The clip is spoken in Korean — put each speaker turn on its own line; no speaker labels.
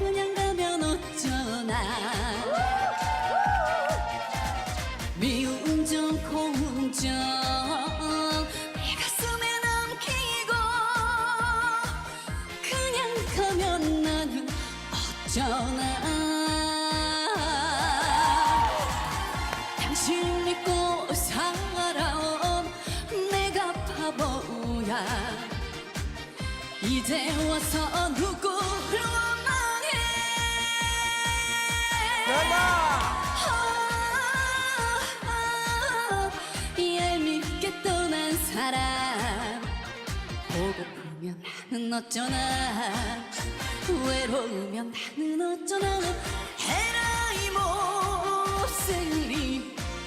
그냥 가면 어쩌나. 미운 점 고운 점 내 가슴에 남기고 그냥 가면 나는 어쩌나. 당신 믿고 살아온 내가 바보야. 이제 와서 누구 아, 얄밉게 떠난 사람. 보고프면 나는 어쩌나. 외로우면 나는 어쩌나